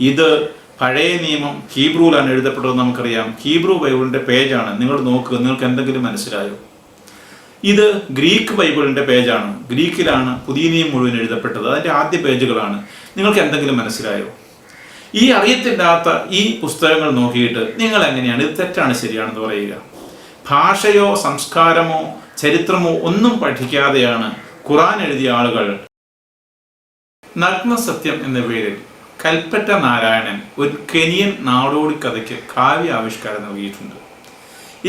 ഇത് പഴയ നിയമം ഹീബ്രുവിലാണ് എഴുതപ്പെട്ടതെന്ന് നമുക്കറിയാം. ഹീബ്രു ബൈബിളിന്റെ പേജാണ്. നിങ്ങൾ നോക്കുക നിങ്ങൾക്ക് എന്തെങ്കിലും മനസ്സിലായോ? ഇത് ഗ്രീക്ക് ബൈബിളിന്റെ പേജാണ്. ഗ്രീക്കിലാണ് പുതിയ നിയമം മുഴുവൻ എഴുതപ്പെട്ടത്. അതിന്റെ ആദ്യ പേജുകളാണ്. നിങ്ങൾക്ക് എന്തെങ്കിലും മനസ്സിലായോ? ഈ അറിയത്തില്ലാത്ത ഈ പുസ്തകങ്ങൾ നോക്കിയിട്ട് നിങ്ങൾ എങ്ങനെയാണ്? ഇത് തെറ്റാണ് ശരിയാണെന്ന് പറയുക. ഭാഷയോ സംസ്കാരമോ ചരിത്രമോ ഒന്നും പഠിക്കാതെയാണ് ഖുറാൻ എഴുതിയ ആളുകൾ നഗ്നസത്യം എന്ന പേരിൽ കൽപ്പറ്റ നാരായണൻ ഒരു കെനിയൻ നാടോടി കഥയ്ക്ക് കാവ്യ ആവിഷ്കാരം നൽകിയിട്ടുണ്ട്.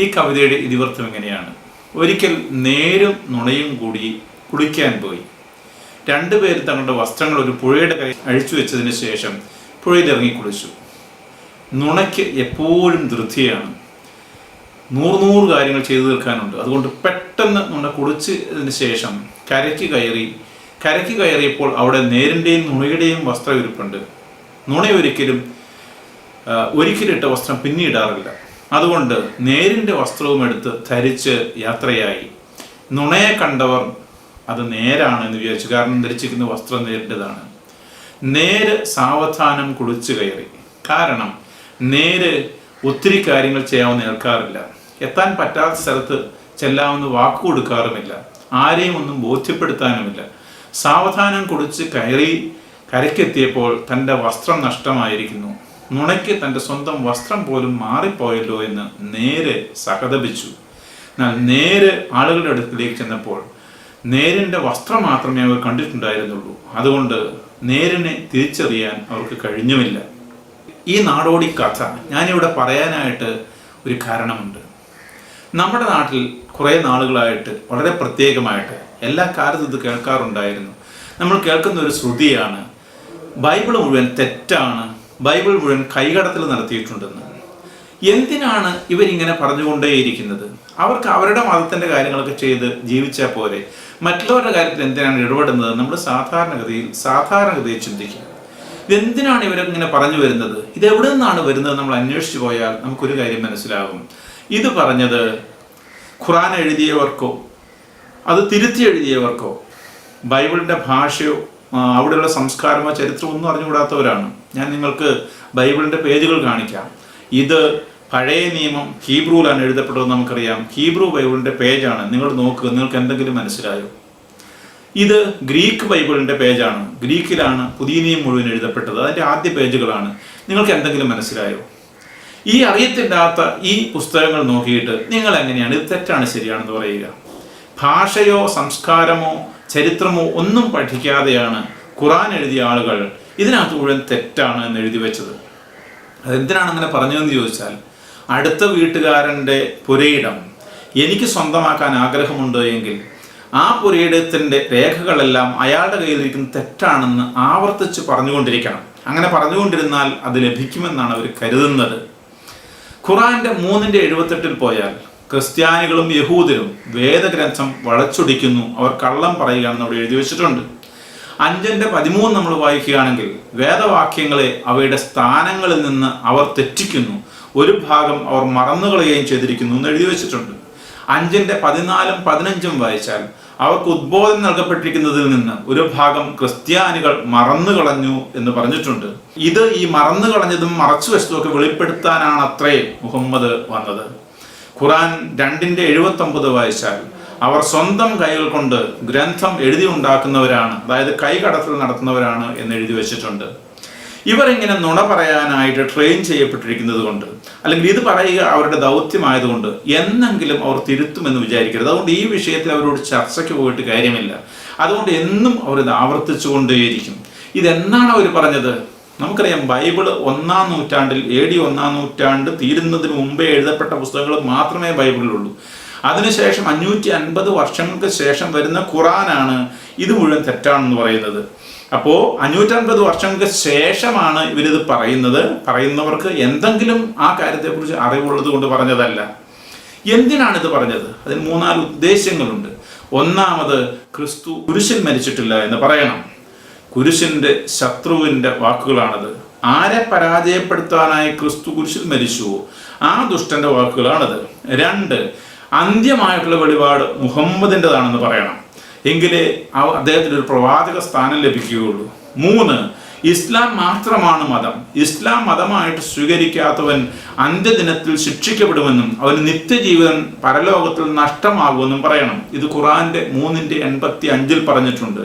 ഈ കവിതയുടെ ഇതിവൃത്തം എങ്ങനെയാണ്? ഒരിക്കൽ നേരും നുണയും കൂടി കുളിക്കാൻ പോയി. രണ്ടുപേരും തങ്ങളുടെ വസ്ത്രങ്ങൾ ഒരു പുഴയുടെ കൈ അഴിച്ചു വെച്ചതിന് ശേഷം പുഴയിലിറങ്ങി കുളിച്ചു. നുണയ്ക്ക് എപ്പോഴും ധൃതിയാണ്. നൂറ് നൂറ് കാര്യങ്ങൾ ചെയ്തു തീർക്കാനുണ്ട്. അതുകൊണ്ട് പെട്ടെന്ന് നുണ കുളിച്ചതിന് ശേഷം കരയ്ക്ക് കയറി കരയ്ക്ക് കയറിയപ്പോൾ അവിടെ നേരിന്റെയും നുണയുടെയും വസ്ത്രം ഇരിപ്പുണ്ട് നുണ ഒരിക്കലും ആ, ഒരിക്കലിട്ട വസ്ത്രം പിന്നീടാറില്ല. അതുകൊണ്ട് നേരിന്റെ വസ്ത്രവും എടുത്ത് ധരിച്ച് യാത്രയായി. നുണയെ കണ്ടവർ അത് നേരാണ് എന്ന് വിചാരിച്ചു. കാരണം ധരിച്ചിരിക്കുന്ന വസ്ത്രം നേരിന്റെതാണ്. നേര് സാവധാനം കുളിച്ചു കയറി. കാരണം നേര് ഒത്തിരി കാര്യങ്ങൾ ചെയ്യാവുന്ന ഏൽക്കാറില്ല. എത്താൻ പറ്റാത്ത സ്ഥലത്ത് ചെല്ലാവുന്ന വാക്ക് കൊടുക്കാറുമില്ല. ആരെയും ഒന്നും ബോധ്യപ്പെടുത്താനുമില്ല. സാവധാനം കുളിച്ച് കയറി കരയ്ക്കെത്തിയപ്പോൾ തന്റെ വസ്ത്രം നഷ്ടമായിരിക്കുന്നു. നുണയ്ക്ക് തന്റെ സ്വന്തം വസ്ത്രം പോലും മാറിപ്പോയല്ലോ എന്ന് നേരെ സഹതപിച്ചു. എന്നാൽ നേരെ ആളുകളുടെ അടുത്തിലേക്ക് ചെന്നപ്പോൾ നേരിന്റെ വസ്ത്രം മാത്രമേ അവർ കണ്ടിട്ടുണ്ടായിരുന്നുള്ളൂ. അതുകൊണ്ട് നേരിനെ തിരിച്ചറിയാൻ അവർക്ക് കഴിഞ്ഞുമില്ല. ഈ നാടോടി കഥ ഞാനിവിടെ പറയാനായിട്ട് ഒരു കാരണമുണ്ട്. നമ്മുടെ നാട്ടിൽ കുറേ നാളുകളായിട്ട് വളരെ പ്രത്യേകമായിട്ട് എല്ലാ കാലത്തും ഇത് കേൾക്കാറുണ്ടായിരുന്നു. നമ്മൾ കേൾക്കുന്ന ഒരു ശ്രുതിയാണ് ബൈബിൾ മുഴുവൻ തെറ്റാണ്. ബൈബിൾ മുഴുവൻ കൈകടത്തൽ നടത്തിയിട്ടുണ്ടെന്ന്. എന്തിനാണ് ഇവരിങ്ങനെ പറഞ്ഞുകൊണ്ടേയിരിക്കുന്നത്? അവർക്ക് അവരുടെ മതത്തിന്റെ കാര്യങ്ങളൊക്കെ ചെയ്ത് ജീവിച്ചാൽ പോലെ മറ്റുള്ളവരുടെ കാര്യത്തിൽ എന്തിനാണ് ഇടപെടുന്നത്? നമ്മൾ സാധാരണഗതിയിൽ സാധാരണഗതിയിൽ ചിന്തിക്കുക ഇതെന്തിനാണ് ഇവരിങ്ങനെ പറഞ്ഞു വരുന്നത്? ഇത് എവിടെ നിന്നാണ് വരുന്നത് നമ്മൾ അന്വേഷിച്ചു പോയാൽ നമുക്കൊരു കാര്യം മനസ്സിലാകും ഇത് പറഞ്ഞത് ഖുറാൻ എഴുതിയവർക്കോ അത് തിരുത്തി എഴുതിയവർക്കോ ബൈബിളിന്റെ ഭാഷയോ അവിടെയുള്ള സംസ്കാരമോ ചരിത്രമോ ഒന്നും അറിഞ്ഞുകൂടാത്തവരാണ്. ഞാൻ നിങ്ങൾക്ക് ബൈബിളിന്റെ പേജുകൾ കാണിക്കാം. ഇത് പഴയ നിയമം ഹീബ്രുവിലാണ് എഴുതപ്പെട്ടതെന്ന് നമുക്കറിയാം. ഹീബ്രു ബൈബിളിന്റെ പേജാണ്. നിങ്ങൾ നോക്കുക നിങ്ങൾക്ക് എന്തെങ്കിലും മനസ്സിലായോ? ഇത് ഗ്രീക്ക് ബൈബിളിന്റെ പേജാണ്. ഗ്രീക്കിലാണ് പുതിയ നിയമം മുഴുവൻ എഴുതപ്പെട്ടത്. അതിന്റെ ആദ്യ പേജുകളാണ്. നിങ്ങൾക്ക് എന്തെങ്കിലും മനസ്സിലായോ? ഈ അറിയത്തില്ലാത്ത ഈ പുസ്തകങ്ങൾ നോക്കിയിട്ട് നിങ്ങൾ എങ്ങനെയാണ്? ഇത് തെറ്റാണ് ശരിയാണെന്ന് പറയുക. ഭാഷയോ സംസ്കാരമോ ചരിത്രമോ ഒന്നും പഠിക്കാതെയാണ് ഖുറാൻ എഴുതിയ ആളുകൾ ഇതിനകത്ത് മുഴുവൻ തെറ്റാണ് എന്ന് എഴുതി വെച്ചത്. അതെന്തിനാണ് അങ്ങനെ പറഞ്ഞതെന്ന് ചോദിച്ചാൽ അടുത്ത വീട്ടുകാരന്റെ പുരയിടം എനിക്ക് സ്വന്തമാക്കാൻ ആഗ്രഹമുണ്ട് എങ്കിൽ ആ പുരയിടത്തിന്റെ രേഖകളെല്ലാം അയാളുടെ കയ്യിലിരിക്കുന്ന തെറ്റാണെന്ന് ആവർത്തിച്ച് പറഞ്ഞുകൊണ്ടിരിക്കണം. അങ്ങനെ പറഞ്ഞുകൊണ്ടിരുന്നാൽ അത് ലഭിക്കുമെന്നാണ് അവർ കരുതുന്നത്. ഖുറാന്റെ മൂന്നിന്റെ എഴുപത്തെട്ടിൽ പോയാൽ ക്രിസ്ത്യാനികളും യഹൂദരും വേദഗ്രന്ഥം വളച്ചൊടിക്കുന്നു. അവർ കള്ളം പറയുകയാണെന്ന് അവിടെ എഴുതി വെച്ചിട്ടുണ്ട്. അഞ്ചന്റെ പതിമൂന്ന് നമ്മൾ വായിക്കുകയാണെങ്കിൽ വേദവാക്യങ്ങളെ അവയുടെ സ്ഥാനങ്ങളിൽ നിന്ന് അവർ തെറ്റിക്കുന്നു. ഒരു ഭാഗം അവർ മറന്നുകളയുകയും ചെയ്തിരിക്കുന്നു എന്ന് എഴുതി വെച്ചിട്ടുണ്ട്. അഞ്ചിന്റെ പതിനാലും പതിനഞ്ചും വായിച്ചാൽ അവർക്ക് ഉദ്ബോധനം നൽകപ്പെട്ടിരിക്കുന്നതിൽ നിന്ന് ഒരു ഭാഗം ക്രിസ്ത്യാനികൾ മറന്നു കളഞ്ഞു എന്ന് പറഞ്ഞിട്ടുണ്ട്. ഇത് ഈ മറന്നു കളഞ്ഞതും മറച്ചു വെച്ചതുമൊക്കെ വെളിപ്പെടുത്താനാണ് അത്രേ മുഹമ്മദ് വന്നത്. ഖുറാൻ രണ്ടിന്റെ എഴുപത്തി ഒമ്പത് വായിച്ചാൽ അവർ സ്വന്തം കൈകൾ കൊണ്ട് ഗ്രന്ഥം എഴുതി ഉണ്ടാക്കുന്നവരാണ് അതായത് കൈകടത്തൽ നടത്തുന്നവരാണ് എന്ന് എഴുതി വെച്ചിട്ടുണ്ട്. ഇവർ ഇങ്ങനെ നുണ പറയാനായിട്ട് ട്രെയിൻ ചെയ്യപ്പെട്ടിരിക്കുന്നത് കൊണ്ട് അല്ലെങ്കിൽ ഇത് പറയുക അവരുടെ ദൗത്യമായതുകൊണ്ട് എന്നെങ്കിലും അവർ തിരുത്തുമെന്ന് വിചാരിക്കരുത്. അതുകൊണ്ട് ഈ വിഷയത്തിൽ അവരോട് ചർച്ചയ്ക്ക് പോയിട്ട് കാര്യമില്ല. അതുകൊണ്ട് എന്നും അവർ ഇത് ആവർത്തിച്ചുകൊണ്ടേയിരിക്കും. ഇതെന്നാണ് അവർ പറഞ്ഞത്? നമുക്കറിയാം ബൈബിൾ ഒന്നാം നൂറ്റാണ്ടിൽ എ ഡി ഒന്നാം നൂറ്റാണ്ട് തീരുന്നതിന് മുമ്പേ എഴുതപ്പെട്ട പുസ്തകങ്ങൾ മാത്രമേ ബൈബിളിലുള്ളൂ. അതിനുശേഷം അഞ്ഞൂറ്റി അൻപത് വർഷങ്ങൾക്ക് ശേഷം വരുന്ന ഖുറാനാണ് ഇത് മുഴുവൻ തെറ്റാണെന്ന് പറയുന്നത്. അപ്പോൾ അഞ്ഞൂറ്റൻപത് വർഷങ്ങൾക്ക് ശേഷമാണ് ഇവരിത് പറയുന്നത്. പറയുന്നവർക്ക് എന്തെങ്കിലും ആ കാര്യത്തെക്കുറിച്ച് അറിവുള്ളത് കൊണ്ട് പറഞ്ഞതല്ല. എന്തിനാണ് ഇത് പറഞ്ഞത്? അതിന് മൂന്നാൽ ഉദ്ദേശ്യങ്ങളുണ്ട് ഒന്നാമത് ക്രിസ്തു കുരിശിൽ മരിച്ചിട്ടില്ല എന്ന് പറയണം. കുരിശിന്റെ ശത്രുവിന്റെ വാക്കുകളാണത്. ആരെ പരാജയപ്പെടുത്താനായി ക്രിസ്തു കുരിശിൽ മരിച്ചുവോ ആ ദുഷ്ടന്റെ വാക്കുകളാണത്. രണ്ട് അന്ത്യമായിട്ടുള്ള വെളിപാട് മുഹമ്മദിന്റെതാണെന്ന് പറയണം. എങ്കിലേ അദ്ദേഹത്തിന് ഒരു പ്രവാചക സ്ഥാനം ലഭിക്കുകയുള്ളൂ. മൂന്ന് ഇസ്ലാം മാത്രമാണ് മതം. ഇസ്ലാം മതമായിട്ട് സ്വീകരിക്കാത്തവൻ അന്ത്യദിനത്തിൽ ശിക്ഷിക്കപ്പെടുമെന്നും അവന് നിത്യജീവൻ പരലോകത്തിൽ നഷ്ടമാകുമെന്നും പറയണം. ഇത് ഖുറാന്റെ മൂന്നിന്റെ എൺപത്തി അഞ്ചിൽ പറഞ്ഞിട്ടുണ്ട്.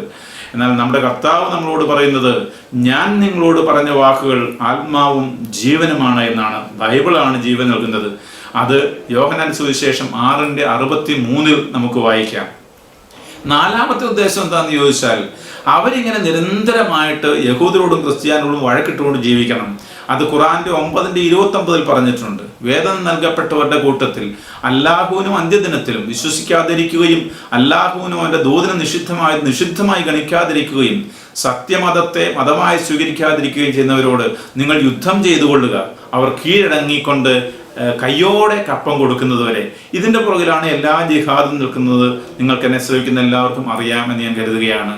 എന്നാൽ നമ്മുടെ കർത്താവ് നമ്മളോട് പറയുന്നത് ഞാൻ നിങ്ങളോട് പറഞ്ഞ വാക്കുകൾ ആത്മാവും ജീവനുമാണ് എന്നാണ്. ബൈബിളാണ് ജീവൻ നൽകുന്നത്. അത് യോഹനാൻ സുവിശേഷം ആറിന്റെ അറുപത്തി മൂന്നിൽ നമുക്ക് വായിക്കാം. നാലാമത്തെ ഉദ്ദേശം എന്താണെന്ന് ചോദിച്ചാൽ അവരിങ്ങനെ നിരന്തരമായിട്ട് യഹൂദരോടും ക്രിസ്ത്യാനോടും വഴക്കിട്ടുകൊണ്ട് ജീവിക്കണം. അത് ഖുറാന്റെ ഒമ്പതിന്റെ ഇരുപത്തി ഒമ്പതിൽ പറഞ്ഞിട്ടുണ്ട്. വേദം നൽകപ്പെട്ടവരുടെ കൂട്ടത്തിൽ അല്ലാഹുവിനും അന്ത്യദിനത്തിലും വിശ്വസിക്കാതിരിക്കുകയും അല്ലാഹുവിനും അവന്റെ ദൂതനം നിഷിദ്ധമായി നിഷിദ്ധമായി ഗണിക്കാതിരിക്കുകയും സത്യമതത്തെ മതമായി സ്വീകരിക്കാതിരിക്കുകയും ചെയ്യുന്നവരോട് നിങ്ങൾ യുദ്ധം ചെയ്തുകൊള്ളുക. അവർ കീഴടങ്ങിക്കൊണ്ട് കയ്യോടെ കപ്പം കൊടുക്കുന്നത് വരെ. ഇതിന്റെ പുറകിലാണ് എല്ലാ ജിഹാദും നിൽക്കുന്നത്. നിങ്ങൾക്ക് എന്നെ ശ്രമിക്കുന്ന എല്ലാവർക്കും അറിയാമെന്ന് ഞാൻ കരുതുകയാണ്.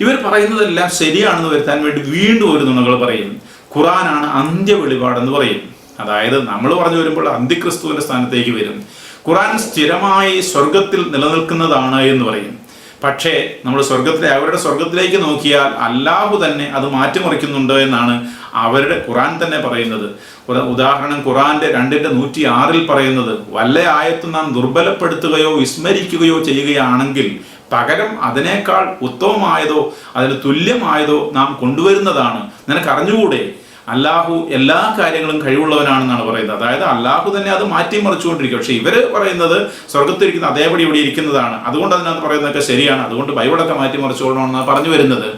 ഇവർ പറയുന്നതെല്ലാം ശരിയാണെന്ന് വരുത്താൻ വേണ്ടി വീണ്ടും ഒരു നുണകൾ പറയും. ഖുറാനാണ് അന്ത്യ വെളിപാടെന്ന് പറയും. അതായത് നമ്മൾ പറഞ്ഞു വരുമ്പോൾ അന്ത്യക്രിസ്തുവിന്റെ സ്ഥാനത്തേക്ക് വരും. ഖുറാൻ സ്ഥിരമായി സ്വർഗത്തിൽ നിലനിൽക്കുന്നതാണ് എന്ന് പറയും. പക്ഷേ നമ്മൾ സ്വർഗത്തിലെ അവരുടെ സ്വർഗത്തിലേക്ക് നോക്കിയാൽ അല്ലാഹു തന്നെ അത് മാറ്റിമറിക്കുന്നുണ്ട് എന്നാണ് അവരുടെ ഖുറാൻ തന്നെ പറയുന്നത്. ഉദാഹരണം ഖുറാന്റെ രണ്ടിന്റെ നൂറ്റി ആറിൽ പറയുന്നത് വല്ല ആയത്തും നാം ദുർബലപ്പെടുത്തുകയോ വിസ്മരിക്കുകയോ ചെയ്യുകയാണെങ്കിൽ പകരം അതിനേക്കാൾ ഉത്തമമായതോ അതിന് തുല്യമായതോ നാം കൊണ്ടുവരുന്നതാണ്. നിനക്ക് അറിഞ്ഞുകൂടെ? അല്ലാഹു എല്ലാ കാര്യങ്ങളും കഴിവുള്ളവനാണെന്നാണ് പറയുന്നത്. അതായത് അല്ലാഹു തന്നെ അത് മാറ്റി മറിച്ചുകൊണ്ടിരിക്കും. പക്ഷെ ഇവർ പറയുന്നത് സ്വർഗത്തിരിക്കുന്ന അതേപടി ഇവിടെ ഇരിക്കുന്നതാണ്. അതുകൊണ്ട് അതിനകത്ത് പറയുന്നതൊക്കെ ശരിയാണ്. അതുകൊണ്ട് ബൈബിളൊക്കെ മാറ്റി മറിച്ചുകൊള്ളണമെന്നാണ് പറഞ്ഞു വരുന്നത്.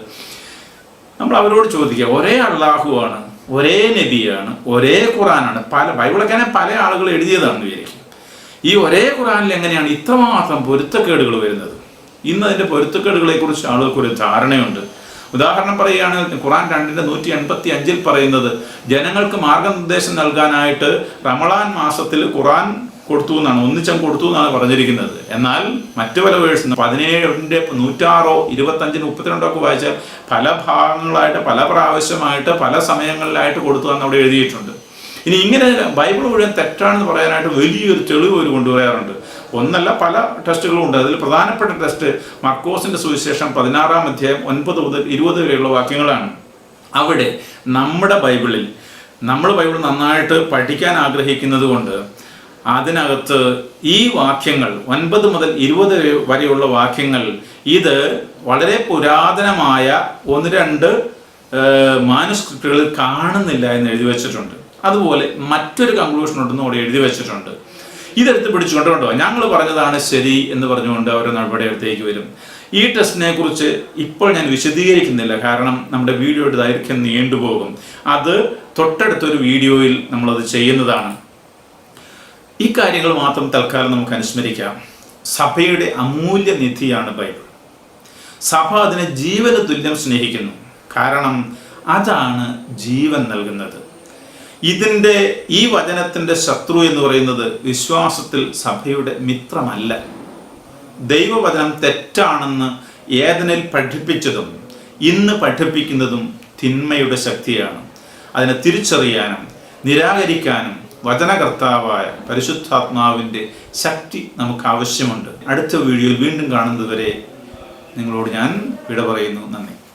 നമ്മൾ അവരോട് ചോദിക്കുക ഒരേ അള്ളാഹുവാണ് ഒരേ നബിയാണ് ഒരേ ഖുറാനാണ് പല ബൈബിളൊക്കെ പല ആളുകൾ എഴുതിയതാണെന്ന് വിചാരിക്കും ഈ ഒരേ ഖുറാനിൽ എങ്ങനെയാണ് ഇത്രമാത്രം പൊരുത്തക്കേടുകൾ വരുന്നത്? ഇന്ന് അതിന്റെ ആളുകൾക്ക് ഒരു ധാരണയുണ്ട്. ഉദാഹരണം പറയുകയാണെങ്കിൽ ഖുറാൻ രണ്ടിന്റെ നൂറ്റി എൺപത്തി അഞ്ചിൽ പറയുന്നത് ജനങ്ങൾക്ക് മാർഗനിർദ്ദേശം നൽകാനായിട്ട് റമളാൻ മാസത്തിൽ ഖുറാൻ കൊടുത്തു എന്നാണ് ഒന്നിച്ചം കൊടുത്തു എന്നാണ് പറഞ്ഞിരിക്കുന്നത്. എന്നാൽ മറ്റു പല വേഴ്സ് പതിനേഴിന്റെ നൂറ്റാറോ ഇരുപത്തഞ്ചിന് മുപ്പത്തിരണ്ടോ ഒക്കെ വായിച്ചാൽ പല ഭാഗങ്ങളായിട്ട് പല പ്രാവശ്യമായിട്ട് പല സമയങ്ങളിലായിട്ട് കൊടുത്തു എന്ന് അവിടെ എഴുതിയിട്ടുണ്ട്. ഇനി ഇങ്ങനെ ബൈബിൾ മുഴുവൻ തെറ്റാണെന്ന് പറയാനായിട്ട് വലിയൊരു തെളിവ് അവർ കൊണ്ടുവരാറുണ്ട്. ഒന്നല്ല പല ടെസ്റ്റുകളും ഉണ്ട്. അതിൽ പ്രധാനപ്പെട്ട ടെസ്റ്റ് മർക്കോസിന്റെ സുവിശേഷം പതിനാറാം അധ്യായം ഒൻപത് മുതൽ ഇരുപത് വരെയുള്ള വാക്യങ്ങളാണ്. അവിടെ നമ്മുടെ ബൈബിളിൽ നമ്മൾ ബൈബിൾ നന്നായിട്ട് പഠിക്കാൻ ആഗ്രഹിക്കുന്നത് കൊണ്ട് അതിനകത്ത് ഈ വാക്യങ്ങൾ ഒൻപത് മുതൽ ഇരുപത് വരെയുള്ള വാക്യങ്ങൾ ഇത് വളരെ പുരാതനമായ ഒന്ന് രണ്ട് മാനുസ്ക്രിപ്റ്റുകളിൽ കാണുന്നില്ല എന്ന് എഴുതി വെച്ചിട്ടുണ്ട്. അതുപോലെ മറ്റൊരു കൺക്ലൂഷൻ ഉണ്ടെന്ന് അവിടെ എഴുതി വെച്ചിട്ടുണ്ട്. ഇതെടുത്ത് പിടിച്ചുകൊണ്ട് കൊണ്ടോ ഞങ്ങൾ പറഞ്ഞതാണ് ശരി എന്ന് പറഞ്ഞുകൊണ്ട് അവർ നടപടി അടുത്തേക്ക് വരും. ഈ ടെസ്റ്റിനെ കുറിച്ച് ഇപ്പോൾ ഞാൻ വിശദീകരിക്കുന്നില്ല. കാരണം നമ്മുടെ വീഡിയോയുടെ ദൈർഘ്യം നീണ്ടുപോകും അത് തൊട്ടടുത്തൊരു വീഡിയോയിൽ നമ്മളത് ചെയ്യുന്നതാണ്. ഈ കാര്യങ്ങൾ മാത്രം തൽക്കാലം നമുക്ക് അനുസ്മരിക്കാം. സഭയുടെ അമൂല്യ നിധിയാണ് ബൈബിൾ. സഭ അതിനെ ജീവന് തുല്യം സ്നേഹിക്കുന്നു. കാരണം അതാണ് ജീവൻ നൽകുന്നത്. ഇതിന്റെ ഈ വചനത്തിന്റെ ശത്രു എന്ന് പറയുന്നത് വിശ്വാസത്തിൽ സഭയുടെ മിത്രമല്ല. ദൈവവചനം തെറ്റാണെന്ന് ഏതനിൽ പഠിപ്പിച്ചതും ഇന്ന് പഠിപ്പിക്കുന്നതും തിന്മയുടെ ശക്തിയാണ്. അതിനെ തിരിച്ചറിയാനും നിരാകരിക്കാനും വചനകർത്താവായ പരിശുദ്ധാത്മാവിന്റെ ശക്തി നമുക്ക് ആവശ്യമുണ്ട്. അടുത്ത വീഡിയോയിൽ വീണ്ടും കാണുന്നതുവരെ നിങ്ങളോട് ഞാൻ വിട പറയുന്നു. നന്ദി.